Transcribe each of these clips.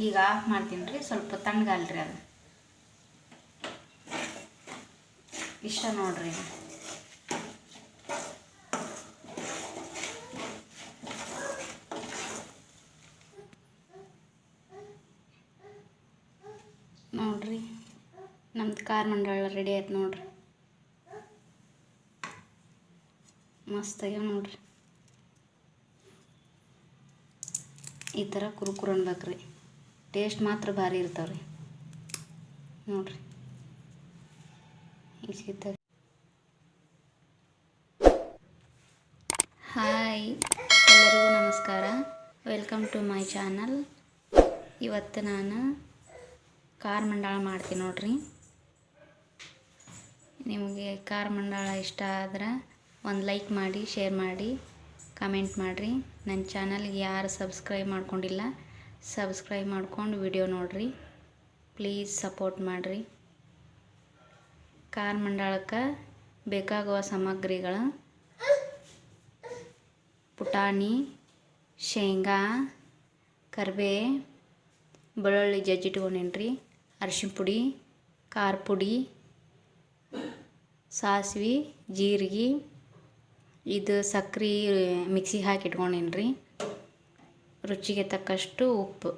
ಈಗ ಆಫ್ ಮಾಡ್ತೀನಿ ರೀ, ಸ್ವಲ್ಪ ತಣ್ಣಗಲ್ರಿ ಅದು. ಇಷ್ಟ ನೋಡ್ರಿ. ನೋಡ್ರಿ, ನಮ್ದು ಕಾರ್ ಮಂಡಳ ರೆಡಿ ಆಯ್ತು ನೋಡ್ರಿ. ಮಸ್ತ್ ಆಗ್ಯಾವ ನೋಡ್ರಿ. ಈ ಥರ ಕುರುಕುರು ಅನ್ಬೇಕ್ರಿ. ಟೇಸ್ಟ್ ಮಾತ್ರ ಭಾರಿ ಇರ್ತಾವ್ರಿ. ನೋಡ್ರಿ. ಈಗ ಹಾಯ್, ಎಲ್ಲರಿಗೂ ನಮಸ್ಕಾರ. ವೆಲ್ಕಮ್ ಟು ಮೈ ಚಾನಲ್ ಇವತ್ತು ನಾನು ಕಾರ್ ಮಂಡಾಳ ಮಾಡ್ತೀನಿ ನೋಡ್ರಿ. ನಿಮಗೆ ಕಾರ್ ಮಂಡಾಳ ಇಷ್ಟ ಆದ್ರೆ ಒಂದು ಲೈಕ್ ಮಾಡಿ ಶೇರ್ ಮಾಡಿ ಕಮೆಂಟ್ ಮಾಡಿರಿ. ನನ್ನ ಚಾನಲ್ಗೆ ಯಾರು ಸಬ್ಸ್ಕ್ರೈಬ್ ಮಾಡ್ಕೊಂಡಿಲ್ಲ ಸಬ್ಸ್ಕ್ರೈಬ್ ಮಾಡ್ಕೊಂಡು ವಿಡಿಯೋ ನೋಡ್ರಿ. ಪ್ಲೀಸ್ ಸಪೋರ್ಟ್ ಮಾಡಿರಿ. ಕಾರ್ ಮಂಡಳಕ್ಕೆ ಬೇಕಾಗುವ ಸಾಮಗ್ರಿಗಳು ಪುಟಾಣಿ, ಶೇಂಗಾ, ಕರ್ಬೇ, ಬೆಳ್ಳುಳ್ಳಿ ಜಜ್ಜಿಟ್ಕೊಂಡೇನ್ರಿ ಅರಿಶಿನ ಪುಡಿ, ಖಾರ ಪುಡಿ, ಸಾಸ್ವಿ, ಜೀರಿಗೆ, ಇದು ಸಕ್ರೆ, ಮಿಕ್ಸಿಗೆ ಹಾಕಿ ಇಟ್ಕೊಂಡೇನ್ರಿ. ರುಚಿಗೆ ತಕ್ಕಷ್ಟು ಉಪ್ಪು.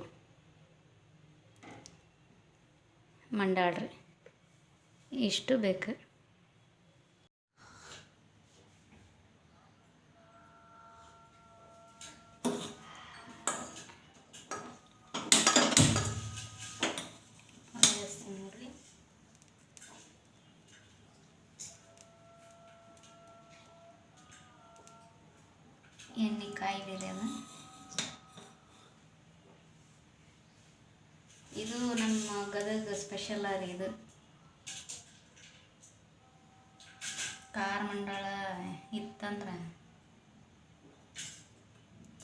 ಮಂಡಾಳ್ರಿ. ಇಷ್ಟು ಬೇಕು. ಎಣ್ಣೆ ಎಣ್ಣೆ ಬೇರೆ ಇದು ನಮ್ಮ ಗದಗ ಸ್ಪೆಷಲ್ ರೀ ಇದು. ಖಾರ ಮಂಡಳ ಇತ್ತಂದ್ರೆ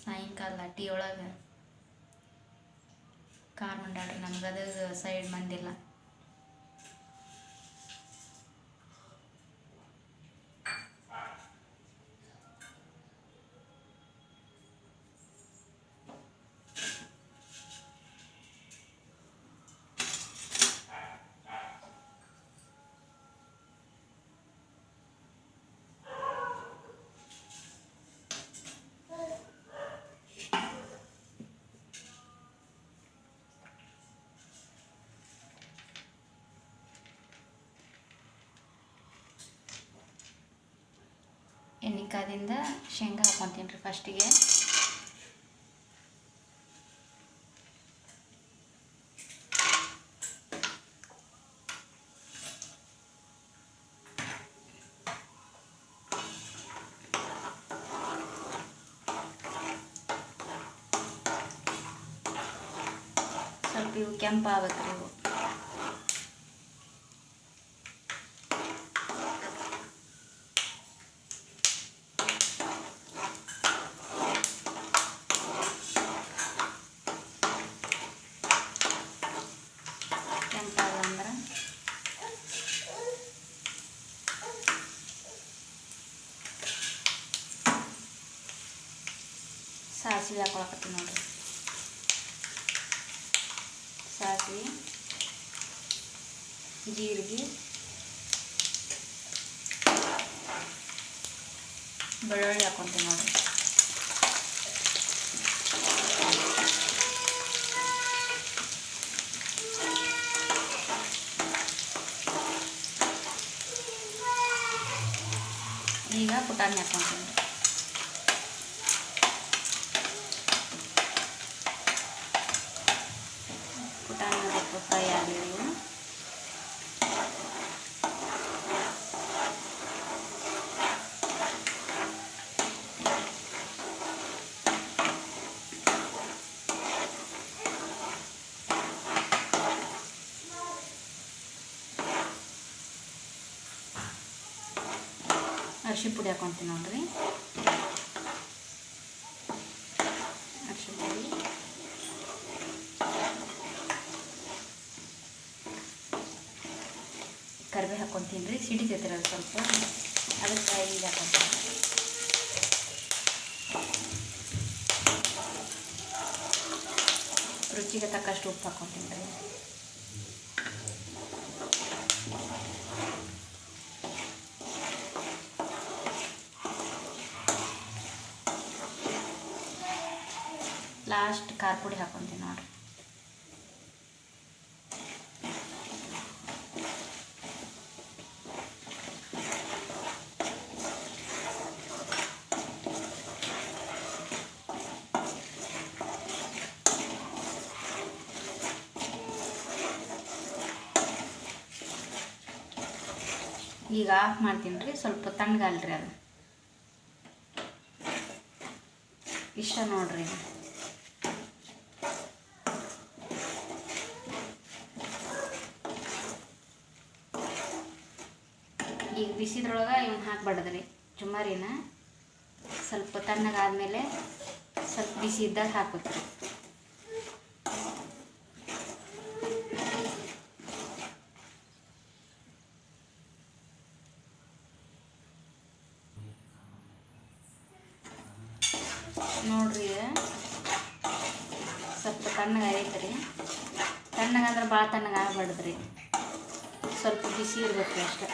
ಸಾಯಂಕಾಲ ಟೀ ಒಳಗೆ. ಖಾರ ಮಂಡಳ ನಮ್ಮ ಗದಗ ಸೈಡ್ ಮಂದಿಲ್ಲ ಎಣ್ಣೆ ಕಾದಿಂದ ಶೇಂಗಾ ಹಾಕ್ಕೊಂತೀನಿ ರೀ ಫಸ್ಟಿಗೆ. ಸ್ವಲ್ಪ ಇವು ಕೆಂಪು ಆಗ್ಬೇಕ್ರಿ ಇವು ಸಾಸಿವೆ ಹಾಕೊಳಕತ್ತೀನಿ ನೋಡ್ರಿ ಸಾಸಿವೆ ಜೀರಿಗೆ ಬೆಳ್ಳುಳ್ಳಿ ಹಾಕ್ಕೊಂತೀನಿ ನೋಡ್ರಿ ಈಗ ಪುಟಾಣಿ ಹಾಕ್ಕೊಂತೀನಿ ಪುಟಾಣಿ ಸ್ವಲ್ಪ ಫ್ರೈ ಆಗಲಿ ಅರಿಶಿನ ಪುಡಿ ಹಾಕೊತೀನಿ ನೋಡ್ರಿ. ಅರಿಶಿನ ಪುಡಿ. ಕರಿಬೇ ಹಾಕೊತೀನಿ ರೀ ಸಿಡಿತೈತೆ ಅದು ಸ್ವಲ್ಪ. ಅದಕ್ಕೆ ಈಗ ಹಾಕೊತೀನಿ. ರುಚಿಗೆ ತಕ್ಕಷ್ಟು ಉಪ್ಪು ಹಾಕೊತೀನಿ ರೀ. ಲಾಸ್ಟ್ ಖಾರ ಪುಡಿ ಹಾಕೊತೀನಿ ನೋಡ್ರಿ. ಈಗ ಆಫ್ ಮಾಡ್ತೀನಿ ರೀ ಸ್ವಲ್ಪ ತಣ್ಣಗಲ್ರಿ ಅದು. ಇಷ್ಟ ನೋಡ್ರಿ ಇದು. ಈಗ ಬಿಸಿದ್ರೊಳಗೆ ರೀ ಚುಮಾರಿನ ಸ್ವಲ್ಪ ತಣ್ಣಗಾದ್ಮೇಲೆ ಸ್ವಲ್ಪ ಬಿಸಿ ಇದ್ದಾಗ ಹಾಕ್ಬೇಕ್ರಿ ನೋಡ್ರಿ ಇದು. ಸ್ವಲ್ಪ ತಣ್ಣಗೆ ಆಗೈತೆ ರೀ ತಣ್ಣಗಂದ್ರೆ ಭಾಳ ತಣ್ಣಗಾಗ್ಬಾರ್ದು ರೀ ಸ್ವಲ್ಪ ಬಿಸಿ ಇರ್ಬೇಕು ಅಷ್ಟೆ.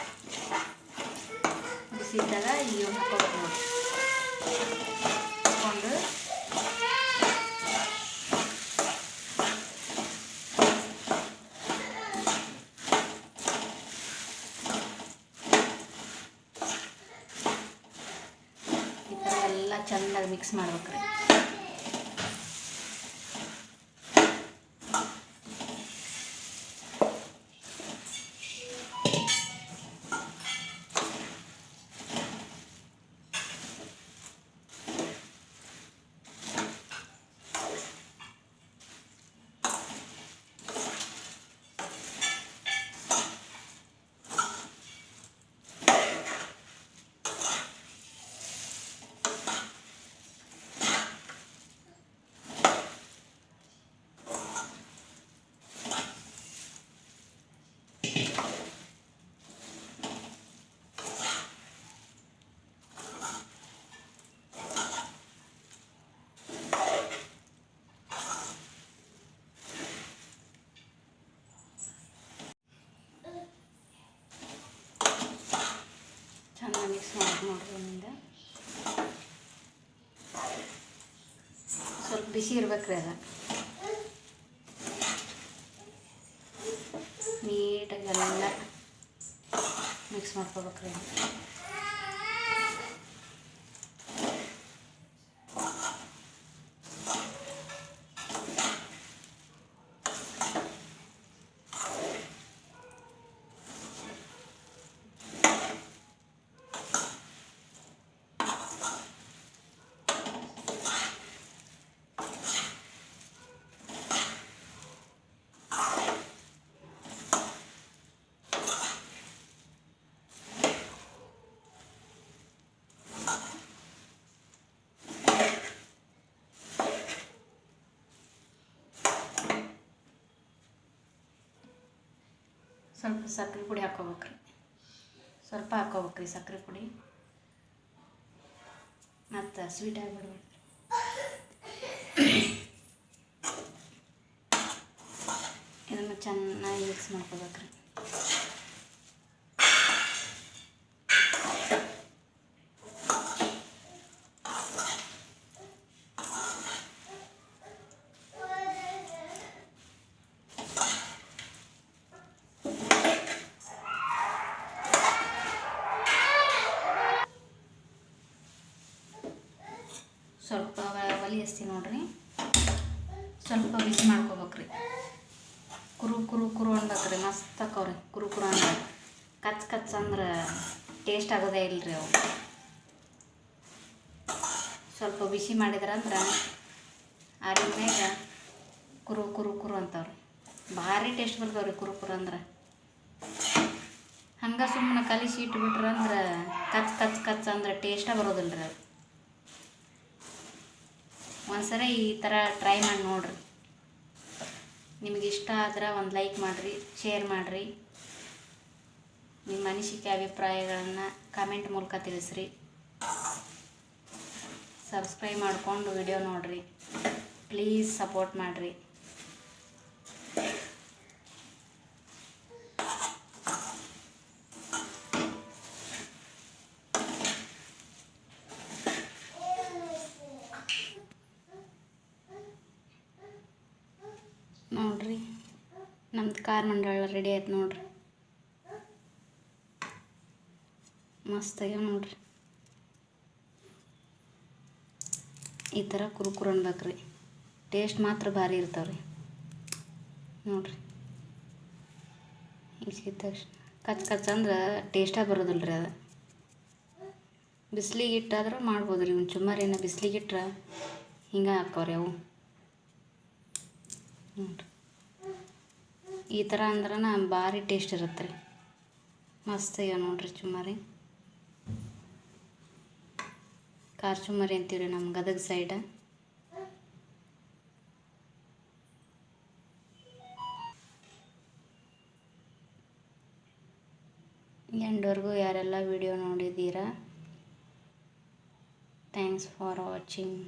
ಇದ್ದಾಗ ಇವು ಹಾಕೋಬೇಕು ಈ ಥರ ಎಲ್ಲ ಚೆಂದಾಗಿ ಮಿಕ್ಸ್ ಮಾಡ್ಬೇಕ್ರಿ ಚೆನ್ನಾಗಿ ಮಿಕ್ಸ್ ಮಾಡಿ ನೋಡ್ರಿ ಒಂದಿಂದ ಸ್ವಲ್ಪ ಬಿಸಿ ಇರ್ಬೇಕ್ರಿ ಅದ. ನೀಟಾಗಿ ಎಲ್ಲ ಮಿಕ್ಸ್ ಮಾಡ್ಕೋಬೇಕ್ರಿ. ಸ್ವಲ್ಪ ಸಕ್ಕರೆ ಪುಡಿ ಹಾಕೋಬೇಕ್ರಿ. ಸ್ವಲ್ಪ ಹಾಕೋಬೇಕ್ರಿ ಸಕ್ಕರೆ ಪುಡಿ. ಮತ್ತು ಸ್ವೀಟ್ ಆಗಿಬಿಡ್ಬೇಡ್ರಿ ಇದನ್ನು ಚೆನ್ನಾಗಿ ಮಿಕ್ಸ್ ಮಾಡ್ಕೋಬೇಕ್ರಿ ಸ್ವಲ್ಪ ಹಚ್ತಿ ನೋಡ್ರಿ. ಸ್ವಲ್ಪ ಬಿಸಿ ಮಾಡ್ಕೋಬೇಕ್ರಿ. ಕುರು ಕುರು ಕುರು ಅನ್ಬೇಕ್ರಿ ಮಸ್ತ್ ಹಾಕವ್ರಿ ಕುರು ಕುರು ಅಂದ್ರೆ ಕಚ್ ಕಚ್ ಅಂದ್ರೆ ಟೇಸ್ಟ್ ಆಗೋದೇ ಇಲ್ರಿ ಅವು. ಸ್ವಲ್ಪ ಬಿಸಿ ಮಾಡಿದ್ರಂದ್ರೆ ಆರಿದ ಮ್ಯಾಗ ಕುರು ಕುರು ಕುರು ಅಂತವ್ರಿ. ಭಾರಿ ಟೇಸ್ಟ್ ಬರ್ತಾವ್ರಿ ಕುರು ಕುರು ಅಂದ್ರೆ. ಹಂಗೆ ಸುಮ್ಮನೆ ಕಲಿಸಿ ಇಟ್ಬಿಟ್ರಂದ್ರೆ ಕಚ್ ಕಚ್ ಕಚ್ ಅಂದ್ರೆ ಟೇಸ್ಟ ಬರೋದಿಲ್ಲ ರೀ ಅದು ಒಂದ್ಸರಿ ಈ ಥರ ಟ್ರೈ ಮಾಡಿ ನೋಡ್ರಿ. ನಿಮಗೆ ಇಷ್ಟ ಆದ್ರೆ ಒಂದು ಲೈಕ್ ಮಾಡಿರಿ ಶೇರ್ ಮಾಡಿರಿ. ನಿಮ್ಮ ಅನಿಸಿಕೆ ಅಭಿಪ್ರಾಯಗಳನ್ನು ಕಮೆಂಟ್ ಮೂಲಕ ತಿಳಿಸ್ರಿ. ಸಬ್ಸ್ಕ್ರೈಬ್ ಮಾಡಿಕೊಂಡು ವಿಡಿಯೋ ನೋಡಿರಿ. ಪ್ಲೀಸ್ ಸಪೋರ್ಟ್ ಮಾಡಿರಿ. ನೋಡ್ರಿ. ನಮ್ದು ಕಾರ್ ಮಂಡಾಳ ರೆಡಿ ಆಯ್ತು ನೋಡ್ರಿ. ಮಸ್ತ್ ಆಗ್ಯಾವ ನೋಡ್ರಿ. ಈ ಥರ ಕುರುಕುರು ಅನ್ಬೇಕ್ರಿ. ಟೇಸ್ಟ್ ಮಾತ್ರ ಭಾರಿ ಇರ್ತಾವ್ರಿ. ನೋಡ್ರಿ. ಸಿಕ್ಕಿದ ತಕ್ಷಣ. ಕಚ್ ಕಚ್ ಅಂದ್ರೆ ಟೇಸ್ಟೇ ಬರೋದಿಲ್ಲ ರೀ ಅದು. ಬಿಸಿಲಿಗೆ ಇಟ್ಟಾದ್ರೆ ಮಾಡ್ಬೋದು ರೀ ಒಂದು ಚುಮ್ಮರಿನ ಬಿಸಿಲಿಗೆ ಇಟ್ರೆ ಹಿಂಗೆ ಹಾಕವ್ರಿ ಅವು. ನೋಡ್ರಿ ಈ ಥರ ಅಂದ್ರೆ ಭಾರಿ ಟೇಸ್ಟ್ ಇರುತ್ತೆ ರೀ. ಮಸ್ತ್ ಈಗ ನೋಡ್ರಿ ಚುಮ್ಮರಿ ಖಾರ ಚುಮ್ಮರಿ ಅಂತೀವಿ ರೀ ನಮ್ಮ ಗದಗ ಸೈಡ ಎಂಡವರೆಗೂ ಯಾರೆಲ್ಲ ವಿಡಿಯೋ ನೋಡಿದ್ದೀರಾ ಥ್ಯಾಂಕ್ಸ್ ಫಾರ್ ವಾಚಿಂಗ್